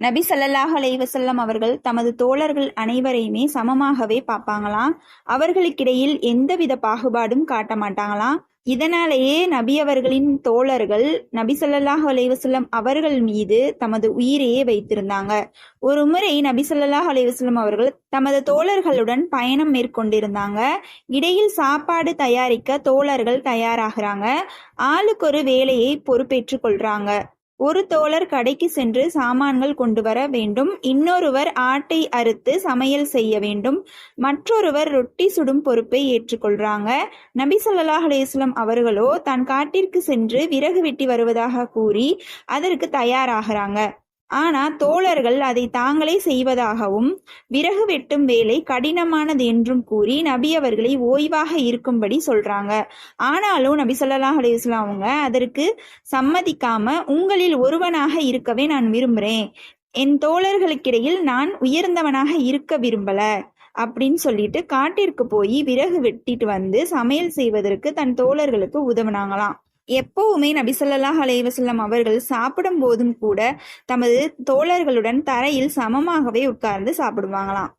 நபி சல்லாஹ் அலைவசல்லம் அவர்கள் தமது தோழர்கள் அனைவரையுமே சமமாகவே பார்ப்பாங்களாம். அவர்களுக்கிடையில் எந்தவித பாகுபாடும் காட்ட மாட்டாங்களாம். இதனாலேயே நபி அவர்களின் தோழர்கள் நபி ஸல்லல்லாஹு அலைவசல்லம் அவர்கள் மீது தமது உயிரையே வைத்திருந்தாங்க. ஒரு முறை நபி ஸல்லல்லாஹு அலைவசல்லம் அவர்கள் தமது தோழர்களுடன் பயணம் மேற்கொண்டிருந்தாங்க. இடையில் சாப்பாடு தயாரிக்க தோழர்கள் தயாராகிறாங்க. ஆளுக்கு ஒரு வேலையை பொறுப்பேற்றுக் கொள்றாங்க. ஒரு தோழர் கடைக்கு சென்று சாமான்கள் கொண்டு வர வேண்டும். இன்னொருவர் ஆட்டை அறுத்து சமையல் செய்ய வேண்டும். மற்றொருவர் ரொட்டி சுடும் பொறுப்பை ஏற்றுக்கொள்றாங்க. நபி சொல்லாஹ் அலைஹி அவர்களோ தான் காட்டிற்கு சென்று விறகு வெட்டி வருவதாக கூறி அதற்கு தயாராகிறாங்க. ஆனா தோழர்கள் அதை தாங்களே செய்வதாகவும் விறகு வெட்டும் வேலை கடினமானது என்றும் கூறி நபி அவர்களை ஓய்வாக இருக்கும்படி சொல்றாங்க. ஆனாலும் நபி சொல்லலாம் அலையுஸ்லாம் அவங்க அதற்கு சம்மதிக்காம உங்களில் ஒருவனாக இருக்கவே நான் விரும்புறேன். என் தோழர்களுக்கிடையில் நான் உயர்ந்தவனாக இருக்க விரும்பல அப்படின்னு சொல்லிட்டு காட்டிற்கு போய் விறகு வெட்டிட்டு வந்து சமையல் செய்வதற்கு தன் தோழர்களுக்கு உதவினாங்களாம். எப்பவுமே நபி அலைவசல்லம் அவர்கள் சாப்பிடும் போதும் கூட தமது தோழர்களுடன் தரையில் சமமாகவே உட்கார்ந்து சாப்பிடுவாங்களாம்.